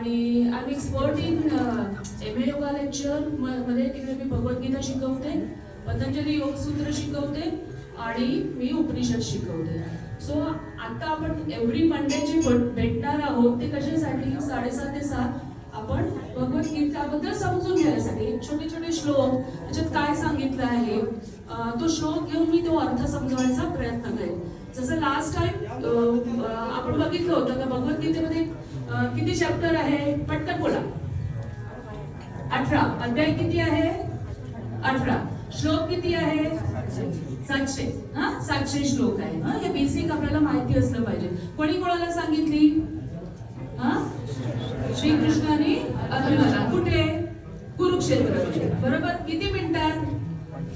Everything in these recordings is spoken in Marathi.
आणि I M expert in M A yoga लेक्चरमध्ये तिकडे मी भगवद्गीता शिकवते पतंजली योगसूत्र शिकवते आणि मी उपनिषद शिकवते. सो आता आपण एव्हरी मंडे जे भेटणार आहोत ते कशासाठी? साडेसात ते सात आपण भगवद्गीताबद्दल समजून घेण्यासाठी छोटे छोटे श्लोक त्याच्यात काय सांगितलं आहे तो श्लोक घेऊन मी तो अर्थ समजवायचा प्रयत्न करेन. जसं लास्ट टाइम आपण बघितलं होतं का भगवद्गीतेमध्ये गीतेमध्ये किती चॅप्टर आहे? पटकन बोला अठरा. अध्याय किती आहे? अठरा. श्लोक किती आहे? सातशे. हा? सातशे श्लोक आहे. हा? हे बेसिक आपल्याला माहिती असलं पाहिजे. कोणी कोणाला सांगितली? हा? श्रीकृष्णाने अर्जुनाला कुठे? कुरुक्षेत्रामध्ये. बरोबर? किती मिनिटात?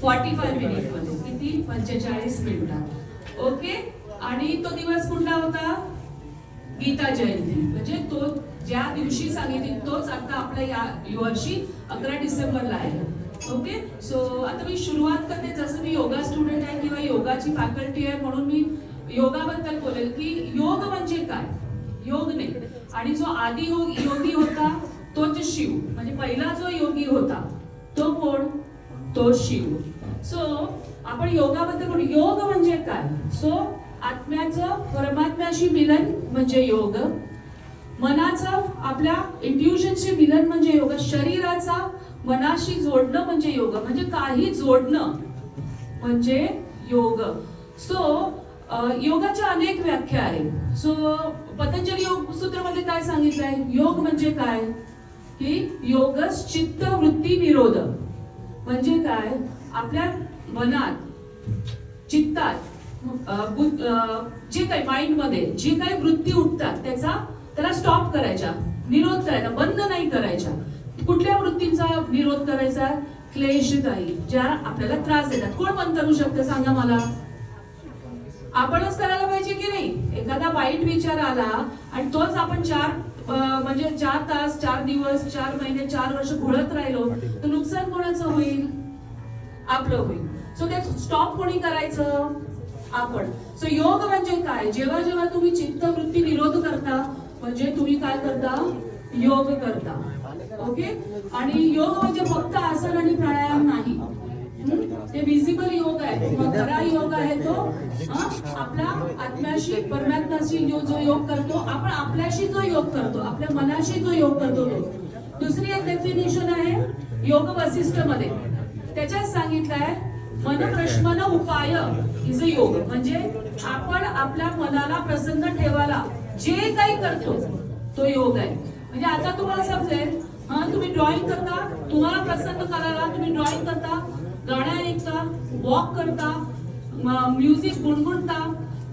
फॉर्टी फाय मिनिटमध्ये. किती? पंचेचाळीस मिनिटात. ओके? आणि तो दिवस कुठला होता? गीता जयंती. म्हणजे तो ज्या दिवशी सांगितली तोच आता आपल्या या वर्षी अकरा डिसेंबरला आहे. ओके? सो आता मी सुरुवात करते. जसं मी योगा स्टुडंट आहे किंवा योगाची फॅकल्टी आहे म्हणून मी योगाबद्दल बोलेल की योग म्हणजे काय? योग नाही. आणि जो आदि योग योगी होता तोच शिव. म्हणजे पहिला जो योगी होता तो कोण? तो शिव. सो आपण योगाबद्दल बोलू. योग म्हणजे काय? सो आत्म्याचं परमात्म्याशी मिलन म्हणजे योग. मनाचं आपल्या इंट्युशनशी मिलन म्हणजे योग. शरीराचा मनाशी जोडणं म्हणजे योग. म्हणजे काही जोडणं म्हणजे योग. सो योगाच्या अनेक व्याख्या आहेत. सो पतंजली योग सूत्रमध्ये काय सांगितलंय? योग म्हणजे काय? की योग चित्त वृत्ती निरोध. म्हणजे काय? आपल्या मनात चित्तात जे काही माइंडमध्ये जे काही वृत्ती उठतात त्याचा त्याला स्टॉप करायच्या निरोध करायचा बंद नाही करायच्या. कुठल्या वृत्तींचा निरोध करायचा? क्लेशदायी ज्या आपल्याला त्रास देतात. कोण बंद करू शकतं? सांगा मला. आपणच करायला पाहिजे की नाही? एखादा वाईट विचार आला आणि तोच आपण चार म्हणजे चार तास चार दिवस चार महिने चार वर्ष घोळत राहिलो तर नुकसान कोणाचं होईल? आपलं होईल. सो ते स्टॉप कोणी करायचं? आपण. सो योग म्हणजे काय? जेव्हा जेव्हा तुम्ही चित्तवृत्ती विरोध करता म्हणजे तुम्ही काय करता? योग करता. ओके आणि योग म्हणजे फक्त आसन आणि प्राणायाम नाही. ते विजिबल योग आहे. किंवा खरा योग आहे तो हा, आपला आत्म्याशी परमात्म्याशी जो जो योग करतो आपण आपल्याशी जो योग करतो आपल्या मनाशी जो योग करतो तो. दुसरी एक डेफिनेशन आहे योग वसिष्ठमध्ये त्याच्यात सांगितलंय मन प्रश्न उपाय इज अ योग. म्हणजे आपण आपल्या मनाला प्रसन्न ठेवायला जे काही करतो तो योग आहे. म्हणजे आता तुम्हाला समजेल हा तुम्ही ड्रॉइंग करता तुम्हाला प्रसन्न करायला तुम्ही ड्रॉइंग करता गाणं ऐकता वॉक करता म्युझिक गुणगुणता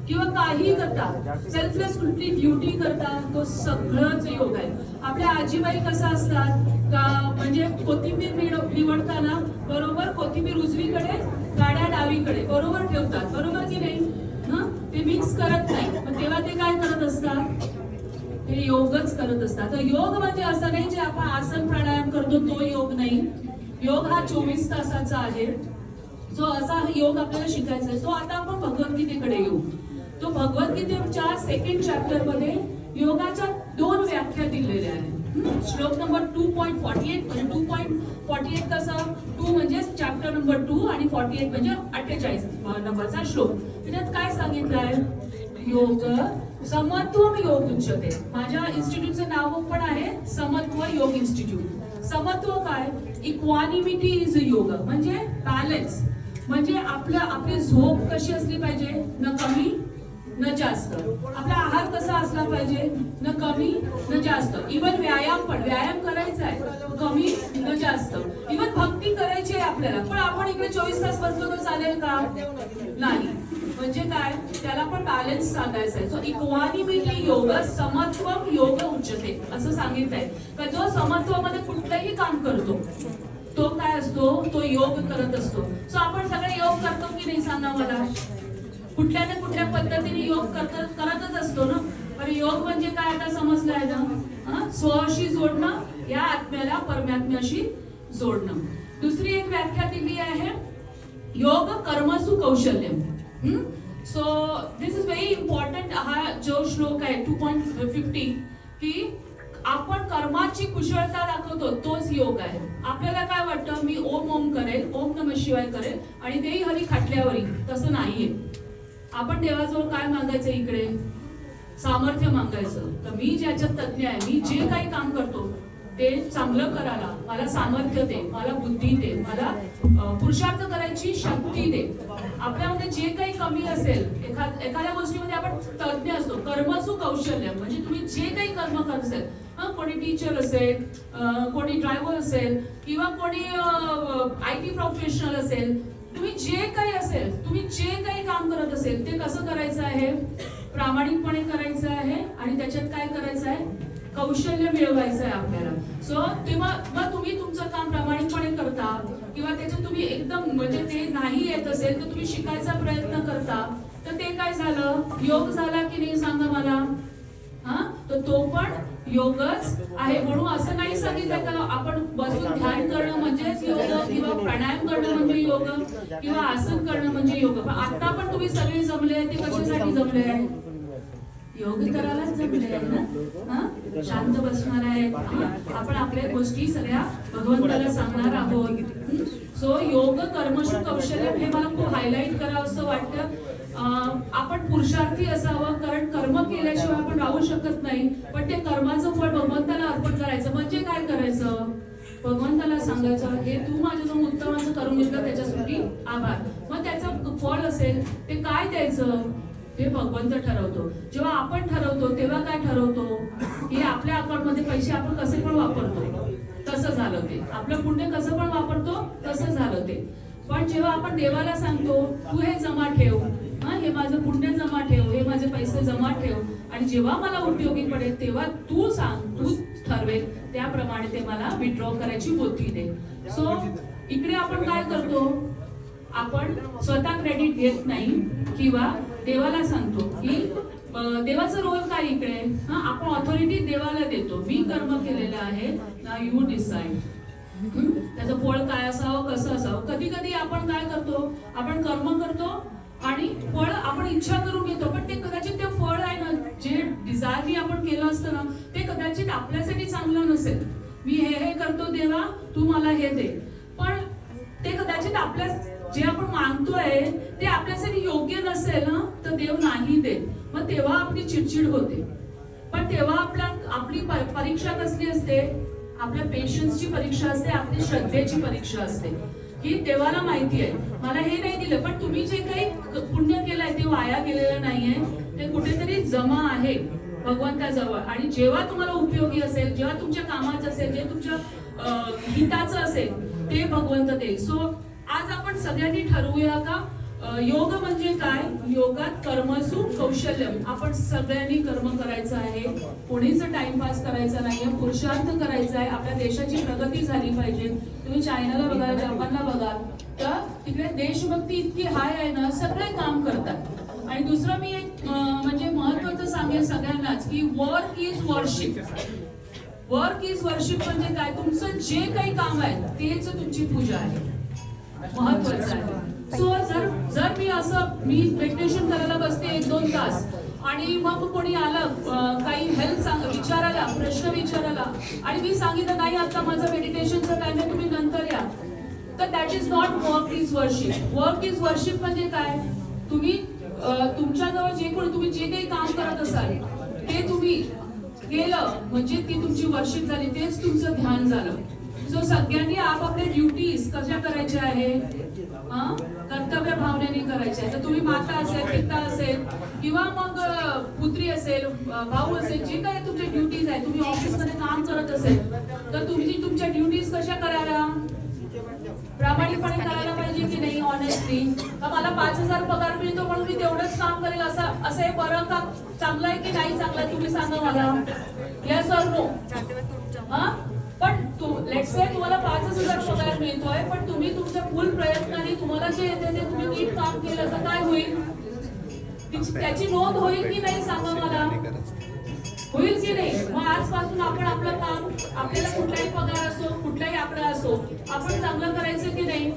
किंवा काही करता सेल्फलेस कुठली ड्युटी करता तो सगळंच योग आहे. आपल्या आजीबाई कसा असतात? का म्हणजे कोथिंबीर निवडताना बरोबर कोथिंबीर उजवीकडे गाड्या डावीकडे बरोबर ठेवतात. बरोबर की नाही? ते मिक्स करत नाही. पण तेव्हा ते काय करत असतात? ते योगच करत असतात. तर योग म्हणजे असं नाही जे आपण आसन प्राणायाम करतो तो योग नाही. योग हा चोवीस तासाचा आहे. जो असा योग आपल्याला शिकायचा आहे. सो आता आपण भगवद्गीतेकडे येऊ. तो भगवद्गीतेच्या सेकंड चॅप्टरमध्ये योगाच्या दोन व्याख्या दिलेल्या आहेत. श्लोक number two point forty eight म्हणजे टू पॉईंट फॉर्टी एट कसं? टू म्हणजे चॅप्टर नंबर टू आणि फॉर्टी एट म्हणजे अठ्ठेचाळीस नंबरचा श्लोक. म्हणजे त्याच्यात काय सांगितलं आहे? योग समत्व योग उच्चते माझ्या इन्स्टिट्यूटचं नाव पण आहे समत्व योग इन्स्टिट्यूट समत्व काय? इक्वानिमिटी इज योग म्हणजे बॅलन्स म्हणजे आपलं आपली झोप कशी असली पाहिजे? न कमी न जास्त. आपला आहार कसा असला पाहिजे? न कमी न जास्त. इवन व्यायाम पण व्यायाम करायचा आहे. कमी न जास्त. इवन भक्ती करायची आहे आपल्याला. पण आपण इकडे चोवीस तास बसलो तर चालेल का? नाही. म्हणजे काय? त्याला पण बॅलन्स सांगायचं आहे. सो इक्वानिमिटी योग समत्वम योग उच्चते. असं सांगितलंय. का जो समत्वामध्ये कुठलंही काम करतो तो काय असतो? तो योग करत असतो. सो आपण सगळे योग करतो की नाही? सांगा मला. कुठल्या ना कुठल्या पद्धतीने योग करत करतच असतो ना. पण योग म्हणजे काय आता समजलंय ना? स्वशी जोडणं या आत्म्याला परमात्म्याशी जोडणं. दुसरी एक व्याख्या दिली आहे योग कर्मसु कौशल्य so this is very important हा जो श्लोक आहे टू पॉईंट फिफ्टी की आपण कर्माची कुशळता दाखवतो तोच योग आहे. आपल्याला काय वाटतं? मी ओम ओम करेल ओम नम शिवाय करेल आणि तेही हरी खाटल्यावरी. तसं नाहीये. आपण देवाजवळ काय मागायचं इकडे? सामर्थ्य मागायचं. तर मी ज्याच्यात तज्ञ आहे मी जे काही काम करतो ते चांगलं करायला मला सामर्थ्य दे मला बुद्धी दे मला पुरुषार्थ करायची शक्ती दे. आपल्यामध्ये जे काही कमी असेल एखाद एखाद्या गोष्टीमध्ये आपण तज्ञ असतो कर्मसु कौशल्य म्हणजे तुम्ही जे काही कर्म करत असेल कोणी टीचर असेल कोणी ड्रायव्हर असेल किंवा कोणी आय टी प्रोफेशनल असेल तुम्ही जे काही असेल तुम्ही जे काही काम करत असेल ते कसं करायचं आहे? प्रामाणिकपणे करायचं आहे आणि त्याच्यात काय करायचं आहे? कौशल्य मिळवायचं आहे आपल्याला. सो तेव्हा मग तुम्ही तुमचं काम प्रामाणिकपणे करता किंवा त्याच्यात तुम्ही एकदम म्हणजे ते नाही येत असेल तर तुम्ही शिकायचा प्रयत्न करता तर ते काय झालं? योग झाला की नाही सांगा मला? हा? तर तो पण योगच आहे म्हणून असं नाही सांगितलं का आपण बसून ध्यान करणं म्हणजेच योग किंवा प्राणायाम करणं म्हणजे योग किंवा आसन करणं म्हणजे योग. पण आता पण तुम्ही सगळे जमले ते कशासाठी जमले आहे योग करायलाच जमले आहे ना? हा? शांत बसणार आहे आपण आपल्या गोष्टी सगळ्या भगवंताला सांगणार आहोत. सो योग कर्मशु कौशल्य हे मला खूप हायलाईट करावं असं वाटतं. आपण पुरुषार्थी असावं कारण कर्म केल्याशिवाय आपण राहू शकत नाही. पण ते कर्माचं फळ भगवंताला अर्पण करायचं. म्हणजे काय करायचं? भगवंताला सांगायचं हे तू माझ्याजवळ उत्तमाचं करून घेतलं त्याच्यासाठी आभार. मग त्याचं फळ असेल ते काय द्यायचं? हे भगवंत ठरवतो. जेव्हा आपण ठरवतो तेव्हा काय ठरवतो? की आपल्या अकाउंटमध्ये पैसे आपण कसे पण वापरतो तसं झालं ते. आपलं पुण्य कसं पण वापरतो तसं झालं ते. पण जेव्हा आपण देवाला सांगतो तू हे जमा ठेव हा हे माझं पुण्य जमा ठेव हे माझे पैसे जमा ठेव. आणि जेव्हा मला उपयोगी पडेल तेव्हा तू सांग तू ठरवेल. त्याप्रमाणे ते मला विड्रॉ करायची बुद्धी दे सो इकडे आपण काय करतो? आपण स्वतः क्रेडिट घेत नाही किंवा देवाला सांगतो की देवाचा रोल काय इकडे? हा आपण ऑथॉरिटी देवाला देतो. मी कर्म केलेलं आहे. ना यू डिसाइड त्याचं फळ काय असावं कसं असावं? कधी कधी आपण काय करतो? आपण कर्म करतो आणि फळ आपण इच्छा करून घेतो पण ते कदाचित ते फळ आहे ना जे डिझायरनी आपण केलं असतं ना ते कदाचित आपल्यासाठी चांगलं नसेल. मी हे हे करतो देवा तू मला हे दे. पण ते कदाचित आपल्या जे आपण मानतोय ते आपल्यासाठी योग्य नसेल ना तर देव नाही दे मग तेव्हा आपली चिडचिड होते. पण तेव्हा आपला आपली परीक्षा कसली असते? आपल्या पेशन्सची परीक्षा असते आपली श्रद्धेची परीक्षा असते. हे देवाला माहिती आहे. मला हे नाही दिलं पण तुम्ही जे काही पुण्य केलंय ते वाया गेलेलं नाहीये. ते कुठेतरी जमा आहे भगवंताजवळ आणि जेव्हा तुम्हाला उपयोगी असेल जेव्हा तुमच्या कामाचं असेल जे तुमच्या हिताचं असेल ते भगवंत देईल. सो आज आपण सगळ्यांनी ठरवूया का? योग म्हणजे काय? योगात कर्मसु कौशल्यम. आपण सगळ्यांनी कर्म करायचं आहे. कोणीच टाइमपास करायचा नाहीये. पुरुषार्थ करायचा आहे. आपल्या देशाची प्रगती झाली पाहिजे. तुम्ही चायनाला बघा जपानला बघा. तर तिकडे देशभक्ती इतकी हाय आहे ना सगळे काम करतात. आणि दुसरं मी एक म्हणजे महत्वाचं सांगेल सगळ्यांनाच की work is worship work is worship म्हणजे काय? तुमचं जे काही काम आहे तेच तुमची पूजा आहे. महत्वाचं आहे. सो जर जर मी असं मी मेडिटेशन करायला बसते एक दोन तास आणि मग कोणी आलं काही हेल्प सांग विचारायला प्रश्न विचारायला आणि मी सांगितलं नाही आता माझं मेडिटेशनचं टाइम आहे तुम्ही नंतर या. तर that is not work is worship work is worship म्हणजे काय? तुम्ही तुमच्याजवळ जे कोणी तुम्ही जे काही काम करत असाल ते तुम्ही केलं म्हणजे ती तुमची वर्शिप झाली तेच तुमचं ध्यान झालं. सो सगळ्यांनी आपापल्या ड्युटीज कशा करायच्या आहे? हा? कर्तव्य भावनेने करायच्या आहे. तर तुम्ही माता असेल पिता असेल किंवा मग पुत्री असेल भाऊ असेल जे काही तुमच्या ड्युटीज आहे तुम्ही ऑफिसमध्ये काम करत असेल तर तुम्ही तुमच्या ड्युटीज कशा करायला? प्रामाणिकपणे करायला पाहिजे की नाही ऑनेस्टली का मला पाच हजार पगार मिळतो म्हणून मी तेवढंच काम करेल असं असं हे बरं का? चांगलं आहे की नाही चांगलं आहे तुम्ही सांगा मला. येस ऑर नो हा? लेट्स से तुम्हाला पाचच हजार पगार मिळतोय पण तुम्ही तुमच्या फुल प्रयत्नाने तुम्हाला जे येते ते तुम्ही नीट काम केलं तर काय होईल? त्याची नोंद होईल की नाही सांगा मला? होईल की नाही? मग आजपासून आपण आपलं काम आपल्याला कुठलाही पगार असो कुठलाही आकडा असो आपण चांगलं करायचं की नाही?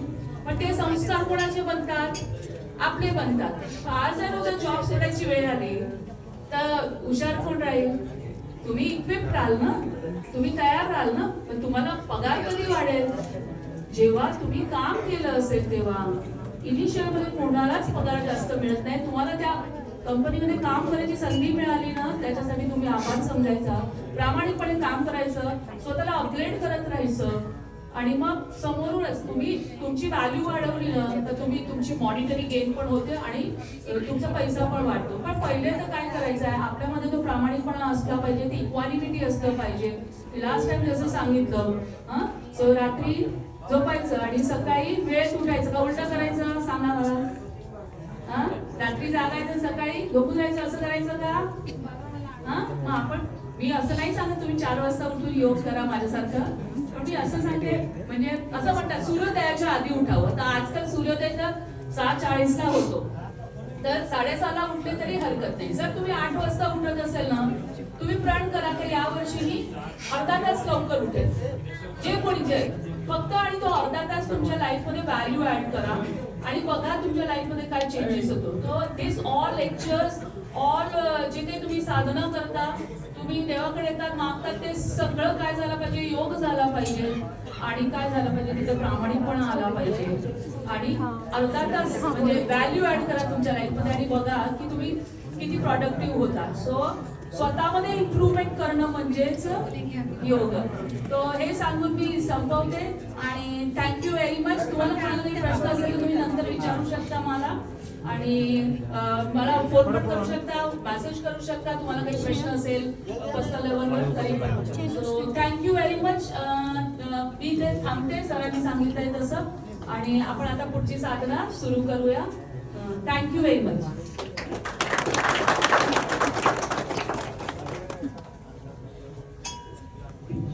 पण ते संस्कार कोणाचे बनतात? आपले बनतात. आज जर उद्या जॉब सोडायची वेळ आली तर हुशार कोण राहील? तुम्ही इक्विप राहाल ना? तुम्ही तयार राहाल ना? पण तुम्हाला पगार कधी वाढेल? जेव्हा तुम्ही काम केलं असेल तेव्हा. इनिशियलमध्ये कोणालाच पगार जास्त मिळत नाही. तुम्हाला त्या कंपनीमध्ये काम करायची संधी मिळाली ना त्याच्यासाठी तुम्ही आभार समजायचा. प्रामाणिकपणे काम करायचं. स्वतःला अपग्रेड करत राहायचं. आणि मग समोरूनच तुम्ही तुमची व्हॅल्यू वाढवली ना तर तुम्ही तुमची मॉनिटरी गेन पण होते आणि तुमचा पैसा पण वाढतो. पण पहिले तर काय करायचं आहे? आपल्यामध्ये तो प्रामाणिकपणा असला पाहिजे ती इक्वालिटी असलं पाहिजे. लास्ट टाइम जसं सांगितलं सो रात्री झोपायचं आणि सकाळी वेळ उठायचं. का उलट करायचं? सांगा मला. हा? रात्री जागायचं सकाळी? झोपून जायचं? असं करायचं का? हा? मग आपण मी असं नाही सांगत तुम्ही चार वाजता उठून योग करा माझ्यासारखं. मी असं सांगते म्हणजे असं म्हणतात सूर्योदयाच्या आधी उठावं. तर आजकाल सूर्योदय तर सहा चाळीसला होतो. तर साडेसहाला उठले तरी हरकत नाही. जर तुम्ही आठ वाजता उठत असेल ना तुम्ही प्रण करा की या वर्षी मी अर्धा तास लवकर उठेल जे कोणी जे फक्त आणि तो अर्धा तास तुमच्या लाईफमध्ये व्हॅल्यू ऍड करा आणि बघा तुमच्या लाईफमध्ये काय चेंजेस होतो. तर दिस ऑल लेक्चर्स ऑल जे काही तुम्ही साधना करता तुम्ही देवाकडे येतात मागतात ते सगळं काय झालं पाहिजे? योग झाला पाहिजे. आणि काय झालं पाहिजे? तिथं प्रामाणिकपणा आला पाहिजे. आणि अर्धा तास म्हणजे व्हॅल्यू ऍड करा तुमच्या लाईफमध्ये आणि बघा की तुम्ही किती प्रॉडक्टिव्ह होता. सो स्वतःमध्ये इम्प्रूव्हमेंट करणं म्हणजेच योग. तो हे सांगून मी संपवते. आणि थँक्यू व्हेरी मच तुम्हाला काही प्रश्न असेल तुम्ही नंतर विचारू शकता मला. आणि मला फोन पण करू शकता मेसेज करू शकता तुम्हाला काही प्रश्न असेल पर्सनल लेवलवर तरी पण so thank you very much मी ते थांबते सरांनी सांगितलंय तसं. आणि आपण आता पुढची साधना सुरू करूया. Thank you very much